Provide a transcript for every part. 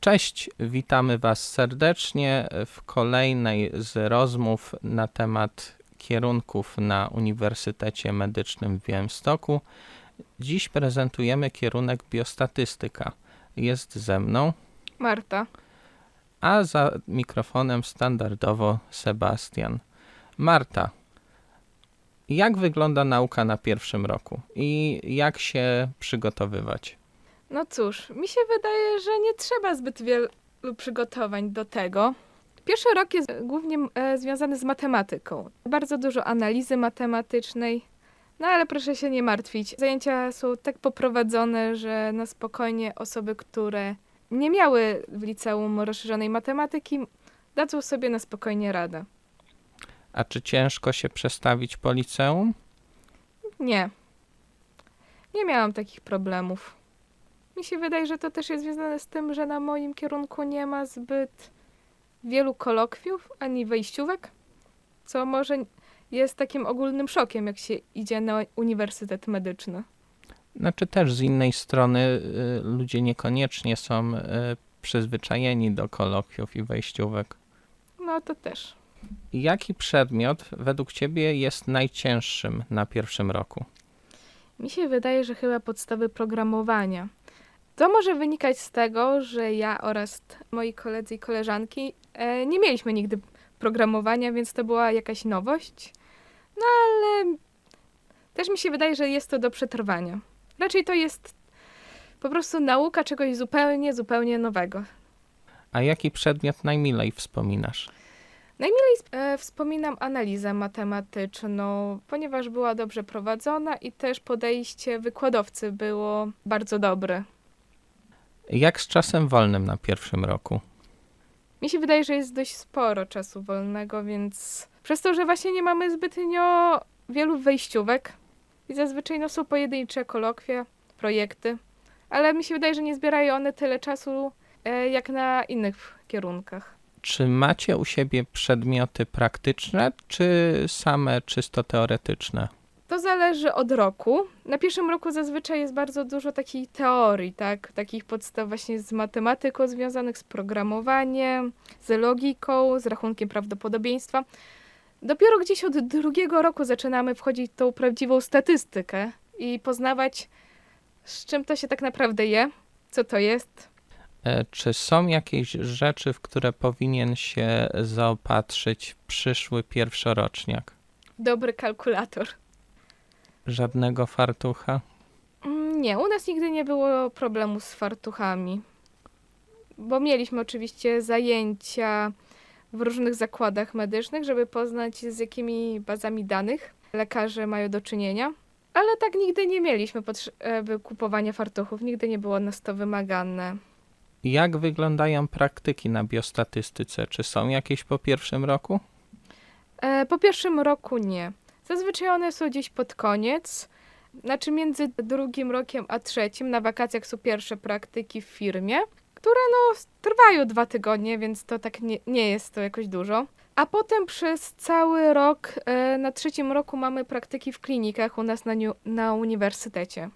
Cześć, witamy Was serdecznie w kolejnej z rozmów na temat kierunków na Uniwersytecie Medycznym w Białymstoku. Dziś prezentujemy kierunek biostatystyka. Jest ze mną, Marta. a za mikrofonem standardowo Sebastian. Marta, jak wygląda nauka na pierwszym roku i jak się przygotowywać? No cóż, mi się wydaje, że nie trzeba zbyt wielu przygotowań do tego. Pierwszy rok jest głównie e, związany z matematyką. Bardzo dużo analizy matematycznej. No ale proszę się nie martwić. Zajęcia są tak poprowadzone, że na spokojnie osoby, które nie miały w liceum rozszerzonej matematyki, dadzą sobie na spokojnie radę. A czy ciężko się przestawić po liceum? Nie. Nie miałam takich problemów. Mi się wydaje, że to też jest związane z tym, że na moim kierunku nie ma zbyt wielu kolokwiów ani wejściówek, co może jest takim ogólnym szokiem, jak się idzie na uniwersytet medyczny. Znaczy też z innej strony y, ludzie niekoniecznie są y, przyzwyczajeni do kolokwiów i wejściówek. No to też. Jaki przedmiot według Ciebie jest najcięższym na pierwszym roku? Mi się wydaje, że chyba podstawy programowania. To może wynikać z tego, że ja oraz moi koledzy i koleżanki e, nie mieliśmy nigdy programowania, więc to była jakaś nowość. No ale też mi się wydaje, że jest to do przetrwania. Raczej to jest po prostu nauka czegoś zupełnie, zupełnie nowego. A jaki przedmiot najmilej wspominasz? Najmilej e, wspominam analizę matematyczną, ponieważ była dobrze prowadzona i też podejście wykładowcy było bardzo dobre. Jak z czasem wolnym na pierwszym roku? Mi się wydaje, że jest dość sporo czasu wolnego, więc przez to, że właśnie nie mamy zbytnio wielu wejściówek i zazwyczaj no, są pojedyncze kolokwie, projekty, ale mi się wydaje, że nie zbierają one tyle czasu e, jak na innych kierunkach. Czy macie u siebie przedmioty praktyczne, czy same czysto teoretyczne? Zależy od roku. Na pierwszym roku zazwyczaj jest bardzo dużo takiej teorii, tak? Takich podstaw właśnie z matematyką związanych z programowaniem, z logiką, z rachunkiem prawdopodobieństwa. Dopiero gdzieś od drugiego roku zaczynamy wchodzić w tą prawdziwą statystykę i poznawać, z czym to się tak naprawdę je, co to jest. E, Czy są jakieś rzeczy, w które powinien się zaopatrzyć przyszły pierwszoroczniak? Dobry kalkulator. Żadnego fartucha? Mm, Nie, u nas nigdy nie było problemu z fartuchami. Bo mieliśmy oczywiście zajęcia w różnych zakładach medycznych, żeby poznać z jakimi bazami danych lekarze mają do czynienia. Ale tak nigdy nie mieliśmy potrzeby kupowania fartuchów, nigdy nie było nas to wymagane. Jak wyglądają praktyki na biostatystyce? Czy są jakieś po pierwszym roku? E, Po pierwszym roku nie. Zazwyczaj one są gdzieś pod koniec. Znaczy między drugim rokiem a trzecim na wakacjach są pierwsze praktyki w firmie, które no trwają dwa tygodnie, więc to tak nie, nie jest to jakoś dużo. A potem przez cały rok, e, na trzecim roku mamy praktyki w klinikach u nas na, na uniwersytecie.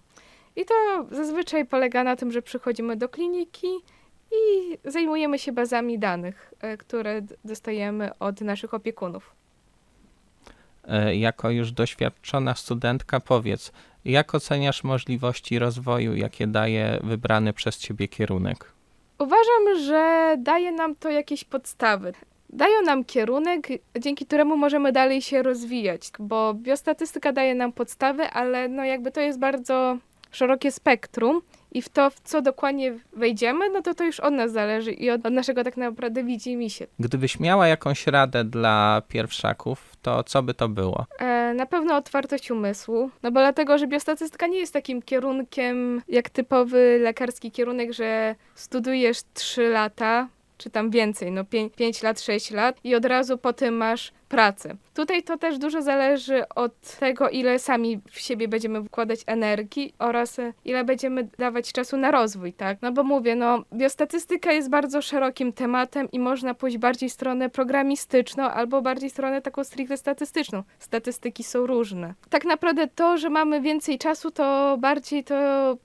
I to zazwyczaj polega na tym, że przychodzimy do kliniki i zajmujemy się bazami danych, e, które dostajemy od naszych opiekunów. E, Jako już doświadczona studentka, powiedz, jak oceniasz możliwości rozwoju, jakie daje wybrany przez ciebie kierunek? Uważam, że daje nam to jakieś podstawy. Dają nam kierunek, dzięki któremu możemy dalej się rozwijać, bo biostatystyka daje nam podstawy, ale no jakby to jest bardzo szerokie spektrum i w to, w co dokładnie wejdziemy, no to to już od nas zależy i od, od naszego tak naprawdę widzimisię. Gdybyś miała jakąś radę dla pierwszaków, to co by to było? E, na pewno otwartość umysłu, no bo dlatego, że biostatystyka nie jest takim kierunkiem jak typowy lekarski kierunek, że studujesz 3 lata, czy tam więcej, no 5, lat, 6 lat i od razu potem masz pracę. Tutaj to też dużo zależy od tego, ile sami w siebie będziemy wkładać energii oraz e, ile będziemy dawać czasu na rozwój, tak? No bo mówię, no biostatystyka jest bardzo szerokim tematem i można pójść bardziej w stronę programistyczną albo bardziej w stronę taką stricte statystyczną. Statystyki są różne. Tak naprawdę to, że mamy więcej czasu, to bardziej to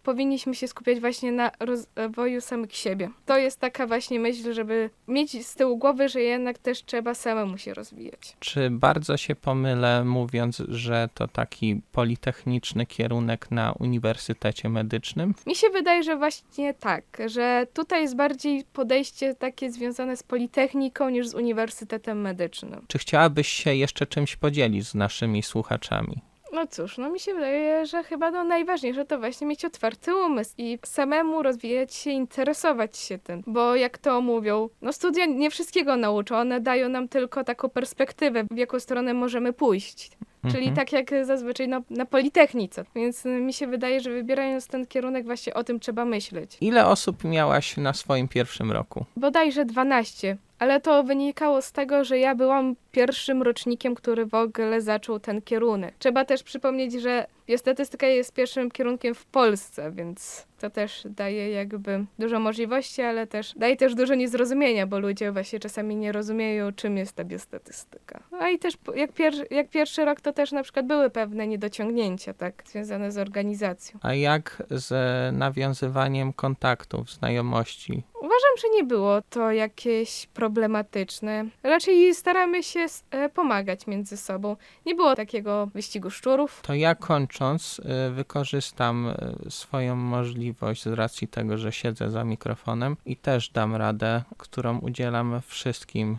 powinniśmy się skupiać właśnie na rozwoju samych siebie. To jest taka właśnie myśl, żeby mieć z tyłu głowy, że jednak też trzeba samemu się rozwijać. Czy bardzo się pomylę, mówiąc, że to taki politechniczny kierunek na Uniwersytecie Medycznym? Mi się wydaje, że właśnie tak, że tutaj jest bardziej podejście takie związane z politechniką niż z uniwersytetem medycznym. Czy chciałabyś się jeszcze czymś podzielić z naszymi słuchaczami? No cóż, no mi się wydaje, że chyba no najważniejsze to właśnie mieć otwarty umysł i samemu rozwijać się, interesować się tym. Bo jak to mówią, no studia nie wszystkiego nauczą, one dają nam tylko taką perspektywę, w jaką stronę możemy pójść. Czyli Mhm. tak jak zazwyczaj na, na Politechnice. Więc mi się wydaje, że wybierając ten kierunek właśnie o tym trzeba myśleć. Ile osób miałaś na swoim pierwszym roku? Bodajże 12. Ale to wynikało z tego, że ja byłam pierwszym rocznikiem, który w ogóle zaczął ten kierunek. Trzeba też przypomnieć, że biostatystyka jest pierwszym kierunkiem w Polsce, więc to też daje jakby dużo możliwości, ale też daje też dużo niezrozumienia, bo ludzie właśnie czasami nie rozumieją, czym jest ta biostatystyka. A i też jak, pier jak pierwszy rok, to też na przykład były pewne niedociągnięcia, tak, związane z organizacją. A jak z nawiązywaniem kontaktów, znajomości? Uważam, że nie było to jakieś problematyczne. Raczej staramy się e, pomagać między sobą. Nie było takiego wyścigu szczurów. To ja kończąc, y, wykorzystam y, swoją możliwość z racji tego, że siedzę za mikrofonem i też dam radę, którą udzielam wszystkim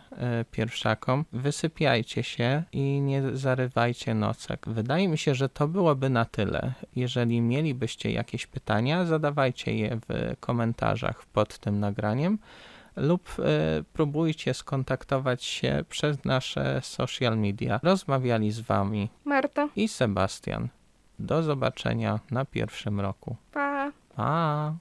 pierwszakom. Wysypiajcie się i nie zarywajcie nocek. Wydaje mi się, że to byłoby na tyle. Jeżeli mielibyście jakieś pytania, zadawajcie je w komentarzach pod tym nagraniem lub y, próbujcie skontaktować się przez nasze social media. Rozmawiali z Wami Marta, i Sebastian. Do zobaczenia na pierwszym roku. pa! Pa!